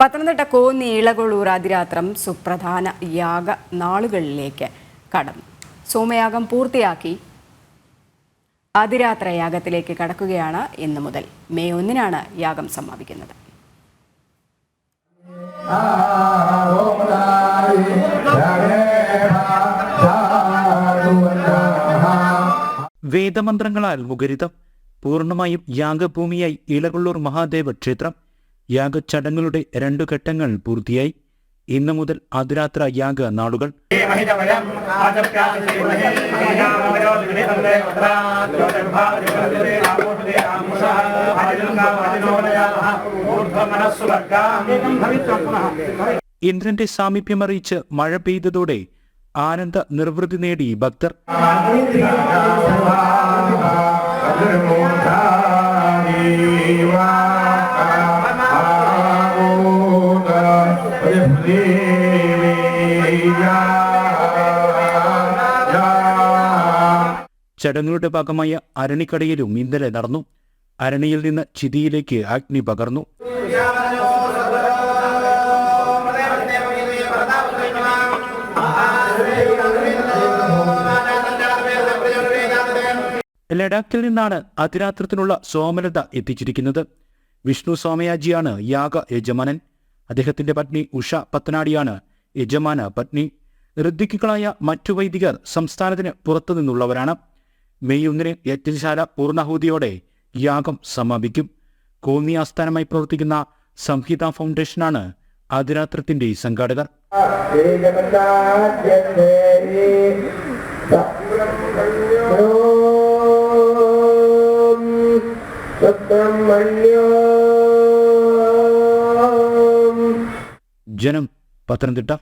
പത്തനംതിട്ട കോന്നി ഇളകൊള്ളൂർ അതിരാത്രം സുപ്രധാന യാഗ നാളുകളിലേക്ക് കടന്നു. സോമയാഗം പൂർത്തിയാക്കി അതിരാത്ര യാഗത്തിലേക്ക് കടക്കുകയാണ് ഇന്ന് മുതൽ. മെയ് ഒന്നിനാണ് യാഗം സമാപിക്കുന്നത്. വേദമന്ത്രങ്ങളാൽ മുഖരിതം. പൂർണമായും യാഗഭൂമിയായി ഇളകൊള്ളൂർ മഹാദേവ ക്ഷേത്രം. യാഗച്ചടങ്ങുകളുടെ രണ്ടു ഘട്ടങ്ങൾ പൂർത്തിയായി. ഇന്നു മുതൽ അതിരാത്ര യാഗ നാളുകൾ. ഇന്ദ്രന്റെ സാമീപ്യമറിയിച്ച് മഴ പെയ്തതോടെ ആനന്ദ നിർവൃതി നേടി ഭക്തർ. ചടങ്ങുകളുടെ ഭാഗമായ അരണിക്കടയിലും ഇന്നലെ നടന്നു. അരണിയിൽ നിന്ന് ചിതിയിലേക്ക് അഗ്നി പകർന്നു. ലഡാക്കിൽ നിന്നാണ് അതിരാത്രത്തിനുള്ള സോമലത എത്തിച്ചിരിക്കുന്നത്. വിഷ്ണു സോമയാജിയാണ് യാഗ യജമാനൻ. അദ്ദേഹത്തിന്റെ പത്നി ഉഷ പത്തനാടിയാണ് യജമാന പത്നി ഋദ്ധിക്കുകളായ മറ്റു വൈദികർ സംസ്ഥാനത്തിന് പുറത്തു നിന്നുള്ളവരാണ് മെയ് ഒന്നിന് യജ്ഞശാല പൂർണാഹൂതിയോടെ യാഗം സമാപിക്കും കോന്നി ആസ്ഥാനമായി പ്രവർത്തിക്കുന്ന സംഹിത ഫൗണ്ടേഷനാണ് അതിരാത്രത്തിന്റെ സംഘാടകർ സുബ്രഹ്മണ്യോ ജനം പത്തനംതിട്ട